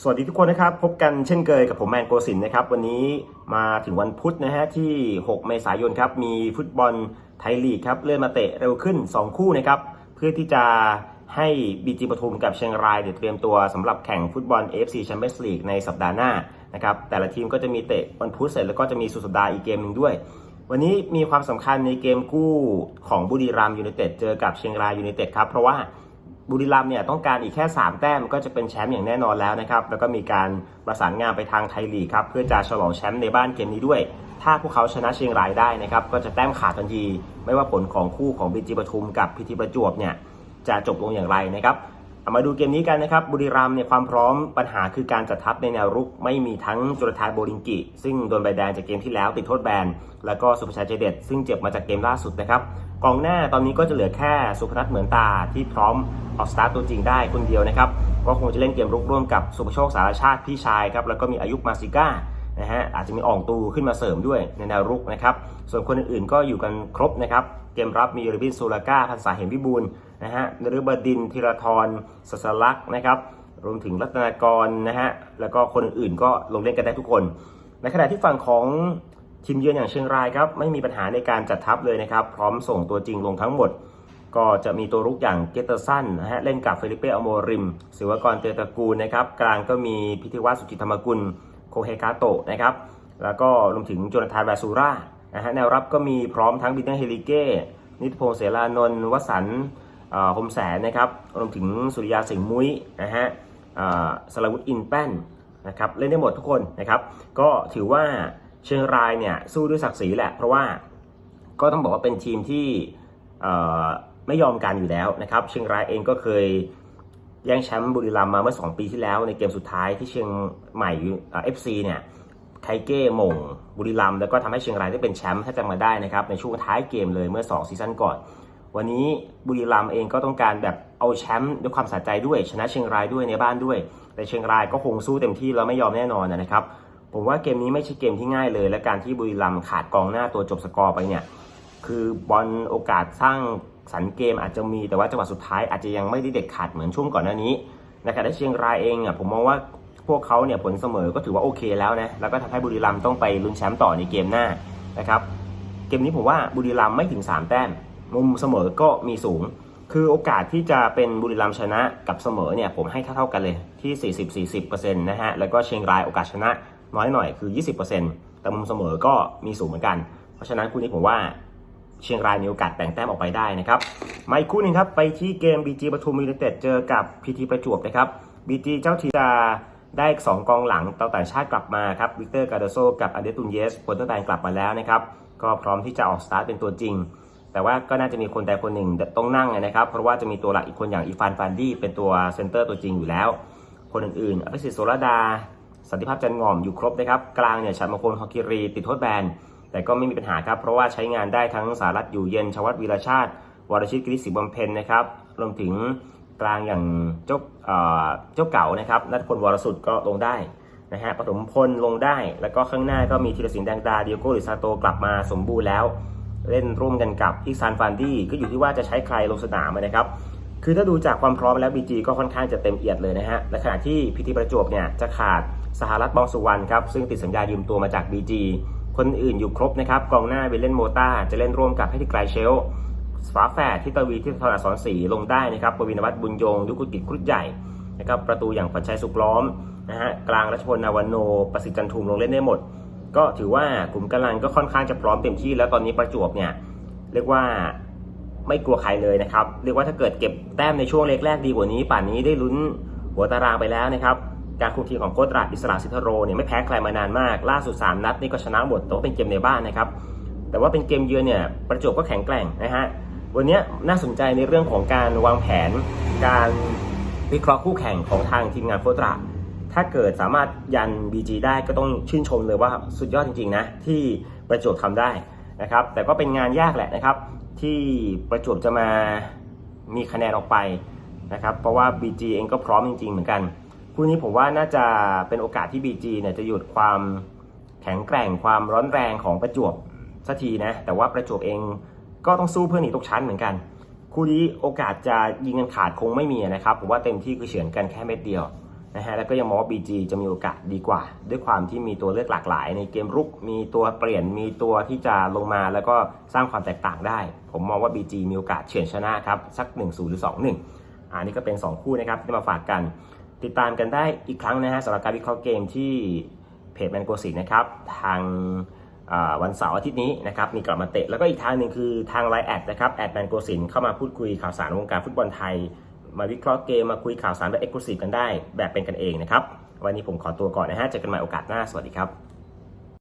สวัสดีทุกคนนะครับ พบกันเช่นเคยกับผมแมนโกสินนะครับ วันนี้มาถึงวันพุธนะฮะที่ 6 เมษายนครับ มีฟุตบอลไทยลีกครับ เลื่อนมาเตะเร็วขึ้น 2 คู่นะครับ เพื่อที่จะให้บีจีปทุมกับเชียงรายเดี๋ยวเตรียมตัวสำหรับแข่งฟุตบอล AFC Champions League ในสัปดาห์หน้านะครับ แต่ละทีมก็จะมีเตะวันพุธเสร็จแล้วก็จะมีสุดสัปดาห์อีกเกมหนึ่งด้วย วันนี้มีความสำคัญในเกมคู่ของบุรีรัมย์ยูไนเต็ดเจอกับเชียงรายยูไนเต็ดครับเพราะว่า บุรีรัมย์เนี่ยต้องการอีกแค่ 3 แต้มก็จะเป็นแชมป์อย่างแน่นอนแล้วนะครับแล้วก็มีการประสานงานไปทางไทยลีกครับเพื่อจะฉลองแชมป์ในบ้านเกมนี้ด้วย ถ้าพวกเขาชนะเชียงรายได้นะครับก็จะแต้มขาดทันที ไม่ว่าผลของคู่ของบีจีปทุมกับพิธีประจวบเนี่ยจะจบลงอย่างไรนะครับ มาดูเกมนี้กันนะครับ บุรีรัมย์เนี่ยความพร้อมปัญหาคือการจัดทัพในแนวรุกไม่มีทั้งจุลธานโบลิงกิ ซึ่งโดนใบแดงจากเกมที่แล้วติดโทษแบน แล้วก็สุภชัยใจเด็ด ซึ่งเจ็บมาจากเกมล่าสุดนะครับกองหน้าตอนนี้ก็จะเหลือแค่สุพนัทเหมือนตาที่พร้อมออกสตาร์ตตัวจริงได้คนเดียวนะครับ ก็คงจะเล่นเกมรุกร่วมกับสุภโชคสารชาติพี่ชายครับแล้วก็มีอายุมาซิก้า นะฮะอาจจะมีอ่องตูขึ้นมาเสริมด้วยในแนวรุกนะครับส่วนคนอื่นๆก็อยู่กันครบนะครับเกมรับมีริบินซูลาก้าพันษาเหมวิบูลนะฮะนฤบดินธีรทรสัสลักษ์นะครับรวมถึงรัตนากรนะฮะแล้วก็คนอื่นๆก็ลงเล่นกันได้ทุกคน ในขณะที่ฝั่งของทีมเยือนอย่างเชียงรายครับไม่มีปัญหาในการจัดทัพเลยนะครับพร้อมส่งตัวจริงลงทั้งหมด ก็จะมีตัวรุกอย่างเกตเตอร์สันนะฮะเล่นกับเฟลิเป้อโมริมศิวกรเตตระกูลนะครับกลางก็มีพิธีวัฒน์สุจิตธรรมกุล โคเฮกาโตะนะครับ แล้วก็รวมถึงโจนาธานแวซูรานะฮะแนวรับก็มีพร้อมทั้งบิเตอร์เฮลิเก้นิตพงษ์เสรานนท์วสันต์เอ่อคมแสนนะครับรวมถึงสุริยาสิงห์มุ้ยนะฮะสลาวุธอินแป้นนะครับเล่นได้หมดทุกคนนะครับ ก็ถือว่าเชียงรายเนี่ยสู้ด้วยศักดิ์ศรีแหละ เพราะว่าก็ต้องบอกว่าเป็นทีมที่ไม่ยอมกันอยู่แล้วนะครับ เชียงรายเองก็เคย แย่งแชมป์บุรีรัมย์มาเมื่อ 2 ปีที่แล้วในเกมสุดท้ายที่เชียงใหม่เอฟซีเนี่ยไทเก้มงบุรีรัมย์แล้วก็ทำให้เชียงรายได้เป็นแชมป์ถ้าจำมาได้นะครับในช่วงท้ายเกมเลยเมื่อ 2 ซีซั่นก่อน วันนี้บุรีรัมย์เองก็ต้องการแบบเอาแชมป์ด้วยความสะใจด้วย ชนะเชียงรายด้วยในบ้านด้วย แต่เชียงรายก็คงสู้เต็มที่แล้วไม่ยอมแน่นอนนะครับผมว่าเกมนี้ไม่ใช่เกมที่ง่ายเลย และการที่บุรีรัมย์ขาดกองหน้าตัวจบสกอร์ไปเนี่ยคือบอลโอกาสสร้าง สรรค์เกมอาจจะมีแต่ว่าจังหวะสุดท้ายอาจจะยังไม่ได้เด็ดขาดเหมือนช่วงก่อนหน้านี้นะครับและเชียงรายเองอะผมมองว่าพวกเขาเนี่ยผลเสมอก็ถือว่าโอเคแล้วนะแล้วก็ทำให้บุรีรัมย์ต้องไปลุ้นแชมป์ต่อในเกมหน้านะครับเกมนี้ผมว่าบุรีรัมย์ไม่ถึง 3 แต้มมุมเสมอก็มีสูง คือโอกาสที่จะเป็นบุรีรัมย์ชนะกับเสมอเนี่ยผมให้เท่าๆกันเลยที่ 40-40%นะฮะแล้วก็เชียงรายโอกาสชนะน้อยหน่อยคือ 20%แต่มุมเสมอก็มีสูงเหมือนกัน เพราะฉะนั้นคู่นี้ผมว่า เชียงรายมีโอกาสแบ่งแต้มออกไปได้นะครับมาอีกคู่หนึงครับไปที่เกม BG ปทุมยูไนเต็ดเจอกับ PT ประจวบนะครับ BG เจ้าทีจะได้ 2 กองหลังต่างต่างชาติกลับมาครับวิกเตอร์กาโดโซกับอเดตุนเยสโปรตอร์แบนกลับมาแล้วนะครับก็พร้อมที่จะออกสตาร์ทเป็นตัวจริง แต่ว่าก็น่าจะมีคนใดคนหนึ่งต้องนั่งนะครับ เพราะว่าจะมีตัวหลักอีกคนอย่างอีฟานฟานดี้เป็นตัวเซนเตอร์ตัวจริงอยู่แล้ว คนอื่นๆอภิสิทธิ์โสรดาสันติภาพจันงอมอยู่ครบนะครับ กลางเนี่ยชัดมงคลฮอกกิรี ติดโทษแบน แต่ก็ไม่มีปัญหาครับ เพราะว่าใช้งานได้ทั้งสารัตอยู่เย็นชวัตวีรชาติ วรชิตกฤษศรีบำเพ็ญนะครับรวมถึงกลางอย่างเจ้าเจ้าเก่านะครับนัทพลวรสุดก็ลงได้นะฮะปฐมพลลงได้ แล้วก็ข้างหน้าก็มีธีรศิลป์แดงดาเดียโก้หรือซาโตกลับมาสมบูรณ์แล้ว เล่นร่วมกันกับอีซานฟานดี้ก็อยู่ที่ว่าจะใช้ใครลงสนามนะครับคือถ้าดูจากความพร้อมแล้ว BG ก็ค่อนข้างจะเต็มเอียดเลยนะฮะและขณะที่พิธีประจวบเนี่ยจะขาดสหรัฐบองสุวรรณครับซึ่งติดสัญญายืมตัวมาจาก BG คนอื่นอยู่ครบนะครับกองหน้าเวเลนโมตาจะเล่นร่วมกับให้ที่ไกลเชลฝาแฝดที่ตวีที่ทรอักษรศรีลงได้นะครับปวินวัฒน์บุญยงยุกุกิจครุฑใหญ่นะครับประตูอย่างปัจชัยสุขล้อมนะฮะกลางรัชพลนาวโน ประสิทธิ์จันทุมลงเล่นได้หมด ก็ถือว่ากลุ่มกำลังก็ค่อนข้างจะพร้อมเต็มที่ แล้วตอนนี้ประจวบเนี่ยเรียกว่าไม่กลัวใครเลยนะครับ เรียกว่าถ้าเกิดเก็บแต้มในช่วงเล็กแรกดีกว่านี้ ป่านนี้ได้ลุ้นหัวตารางไปแล้วนะครับ การคุมทีมของโค้ชตราดอิสระสิทธโรเนี่ยไม่แพ้ใครมานานมาก ล่าสุด 3 นัดนี่ก็ชนะหมดแต่ว่าเป็นเกมในบ้านนะครับ แต่ว่าเป็นเกมเยือนเนี่ยประจวบก็แข็งแกร่งนะฮะ วันนี้น่าสนใจในเรื่องของการวางแผน การวิเคราะห์คู่แข่งของทางทีมงานโค้ชตราดถ้าเกิดสามารถยัน BG ได้ก็ต้องชื่นชมเลยว่าสุดยอดจริงๆนะที่ประจวบทำได้นะครับ แต่ก็เป็นงานยากแหละนะครับ ที่ประจวบจะมามีคะแนนออกไปนะครับ เพราะว่า BG เองก็พร้อมจริงๆเหมือนกัน คู่นี้ผมว่าน่าจะเป็นโอกาสที่ BG เนี่ยจะหยุดความแข็งแกร่งความร้อนแรงของประจวบสักทีนะ แต่ว่าประจวบเองก็ต้องสู้เพื่อหนีตกชั้นเหมือนกัน คู่นี้โอกาสจะยิงกันขาดคงไม่มีนะครับ ผมว่าเต็มที่คือเฉือนกันแค่เม็ดเดียวนะฮะแล้วก็ยังมองว่า BG จะมีโอกาสดีกว่า ด้วยความที่มีตัวเลือกหลากหลาย ในเกมรุกมีตัวเปลี่ยนมีตัวที่จะลงมาแล้วก็สร้างความแตกต่างได้ ผมมองว่า BG มีโอกาสเฉือนชนะครับสัก 1-0หรือ2-1อันนี้ก็เป็น 2 คู่นะครับที่มาฝากกัน ติดตามกันได้อีกครั้งนะฮะสำหรับการวิเคราะห์เกมที่เพจแมนโกสินนะครับทางวันเสาร์อาทิตย์นี้นะครับมีกลับมาเตะ แล้วก็อีกทางหนึ่งคือทางไลน์แอดนะครับแอดแมนโกสินเข้ามาพูดคุยข่าวสารวงการฟุตบอลไทย มาวิเคราะห์เกมมาคุยข่าวสารแบบเอ็กซ์คลูซีฟกันได้ แบบเป็นกันเองนะครับ วันนี้ผมขอตัวก่อนนะฮะเจอกันใหม่โอกาสหน้า สวัสดีครับ